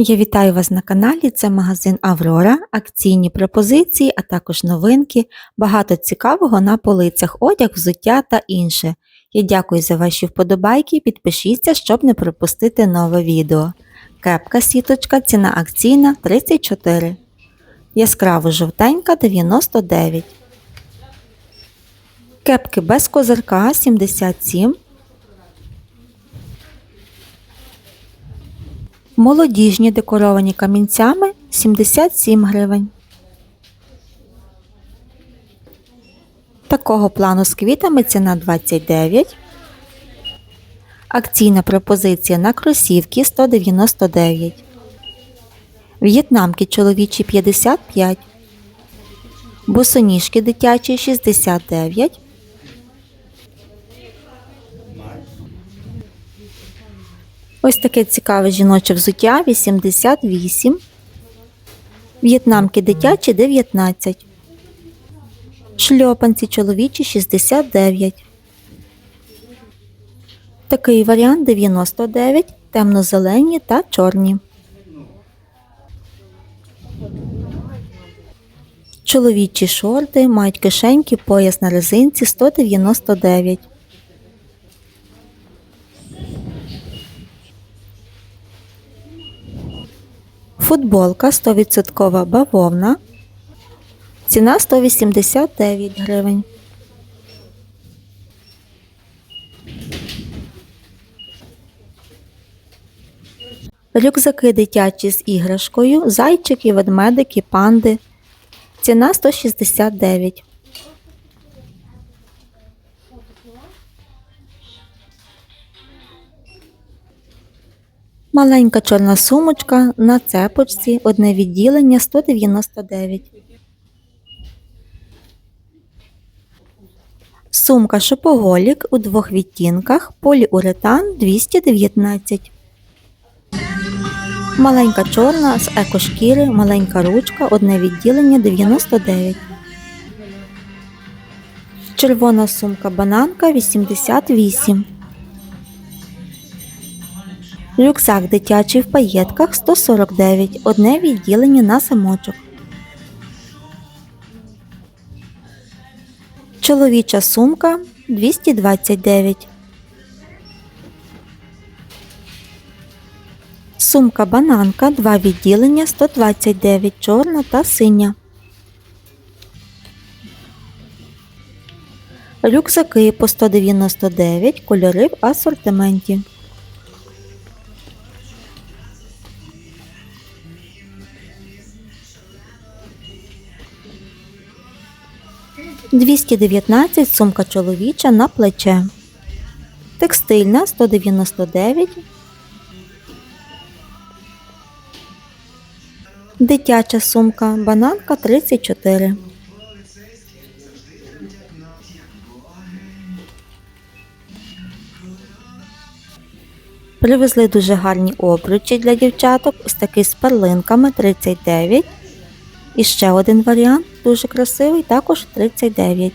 Я вітаю вас на каналі. Це магазин Аврора, акційні пропозиції, а також новинки, багато цікавого на полицях, одяг, взуття та інше. Я дякую за ваші вподобайки. Підпишіться, щоб не пропустити нове відео. Кепка сіточка, ціна акційна 34. Яскраво жовтенька 99. Кепки без козирка 77. Молодіжні декоровані камінцями 77 гривень. Такого плану з квітами ціна 29. Акційна пропозиція на кросівки 199. В'єтнамки чоловічі 55. Босоніжки дитячі 69. Ось таке цікаве жіноче взуття 88. В'єтнамки дитячі 19. Шльопанці чоловічі 69. Такий варіант 99, темно-зелені та чорні. Чоловічі шорти мають кишеньки, пояс на резинці 199. Футболка 100% бавовна. Ціна 189 гривень. Рюкзаки дитячі з іграшкою, зайчики, ведмедики, панди. Ціна 169. Маленька чорна сумочка на цепочці, одне відділення 199. Сумка шопоголік у двох відтінках, поліуретан 219. Маленька чорна з екошкіри, маленька ручка, одне відділення 99. Червона сумка бананка 88. Рюкзак дитячий в паєтках 149, одне відділення на замочок. Чоловіча сумка 229. Сумка бананка, два відділення 129, чорна та синя. Рюкзаки по 199, кольори в асортименті. Двісті дев'ятнадцять сумка чоловіча на плече. Текстильна 199. Дитяча сумка бананка 34. Привезли дуже гарні обручі для дівчаток. Ось такий з перлинками 39. І ще один варіант, дуже красивий, також 39.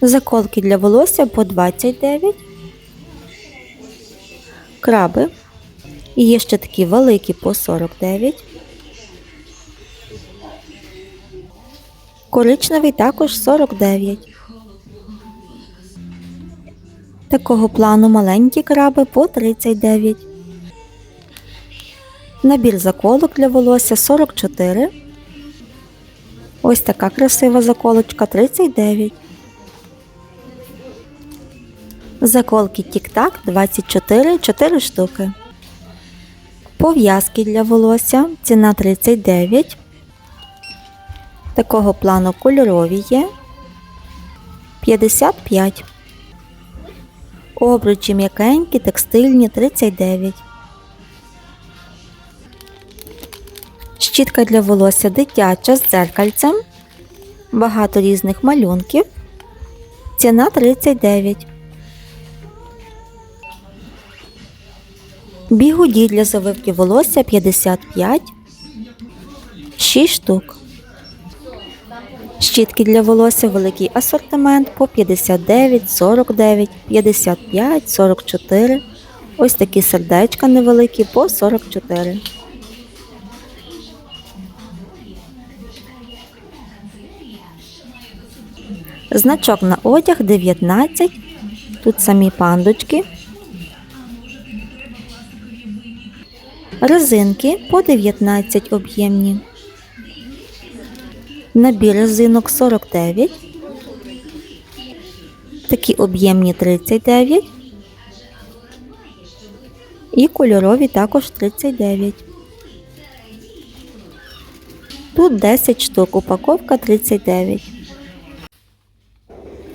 Заколки для волосся по 29. Краби. І є ще такі великі по 49. Коричневий також 49. Такого плану маленькі краби по 39. Набір заколок для волосся 44. Ось така красива заколочка 39. Заколки Тік-Так 24 4 штуки. Пов'язки для волосся. Ціна 39. Такого плану кольорові є. 55. Обручі м'якенькі, текстильні 39. Щітка для волосся дитяча з дзеркальцем. Багато різних малюнків. Ціна 39. Бігуді для завивки волосся 55. 6 штук. Щітки для волосся великий асортимент по 59, 49, 55, 44. Ось такі сердечка невеликі по 44. Значок на одяг 19. Тут самі пандочки. Резинки по 19 об'ємні. Набір резинок 49. Такі об'ємні 39. І кольорові також 39. Тут 10 штук, упаковка 39.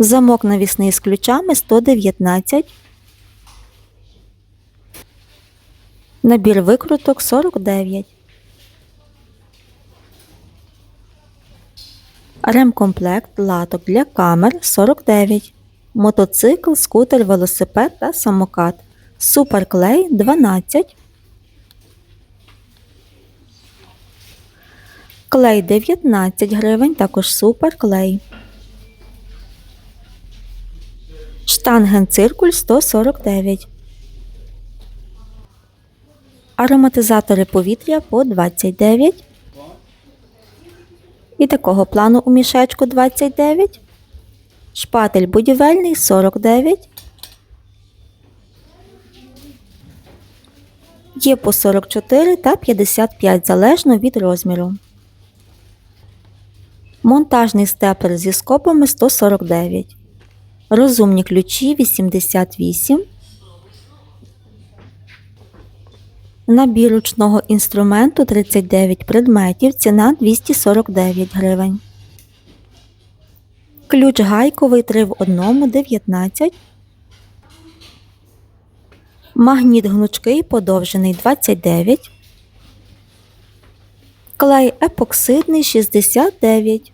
Замок навісний з ключами 119. Набір викруток 49. Ремкомплект латок для камер 49. Мотоцикл, скутер, велосипед та самокат. Суперклей 12. Клей 19 гривень, також суперклей. Штанген циркуль 149. Ароматизатори повітря по 29. І такого плану у мішечку 29. Шпатель будівельний 49. Є по 44 та 55 залежно від розміру. Монтажний степлер зі скобами 149. Розумні ключі 88. Набір ручного інструменту 39 предметів. Ціна 249 гривень. Ключ гайковий 3 в 1 19. Магніт гнучкий подовжений 29. Клей епоксидний 69.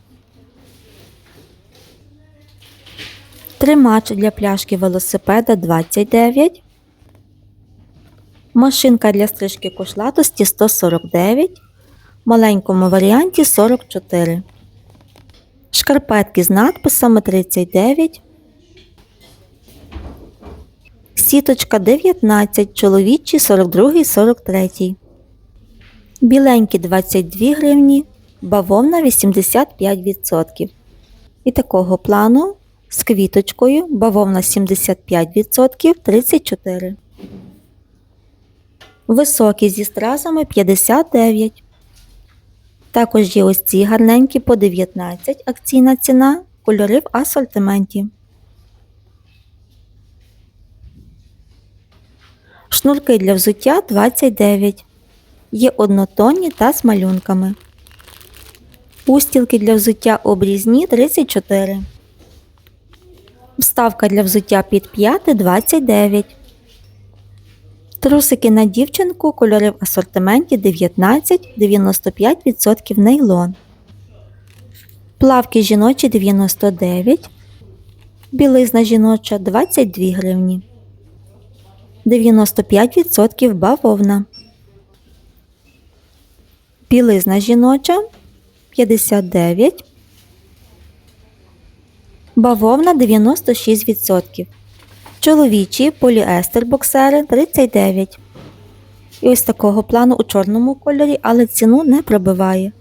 Тримач для пляшки велосипеда 29. Машинка для стрижки кошлатості 149. В маленькому варіанті 44. Шкарпетки з надписами 39. Сіточка 19. Чоловічі 42 43. Біленькі 22 гривні. Бавовна 85%. І такого плану з квіточкою бавовна 75% 34. Високі зі стразами 59. Також є ось ці гарненькі по 19 акційна ціна, кольори в асортименті. Шнурки для взуття 29. Є однотонні та з малюнками. Устілки для взуття обрізні 34. Вставка для взуття під п'яти 29. Трусики на дівчинку, кольори в асортименті 19, 95% нейлон. Плавки жіночі 99. Білизна жіноча 22 гривні. 95% бавовна. Білизна жіноча 59. Бавовна 96%. Чоловічі поліестер боксери 39%. І ось такого плану у чорному кольорі, але ціну не пробиває.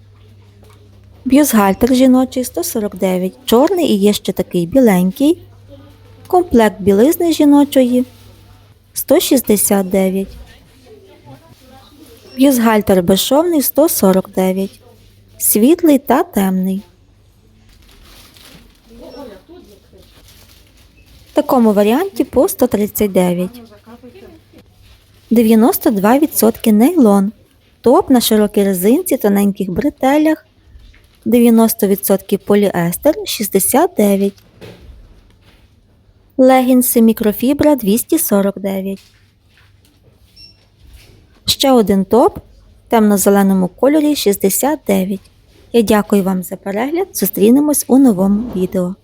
Бюстгальтер жіночий 149. Чорний і є ще такий біленький. Комплект білизни жіночої 169. Бюстгальтер безшовний 149. Світлий та темний. Такому варіанті по 139. 92% нейлон. Топ на широкій резинці, тоненьких бретелях. 90% поліестер 69. Легінси мікрофібра 249. Ще один топ в темно-зеленому кольорі 69. Я дякую вам за перегляд. Зустрінемось у новому відео.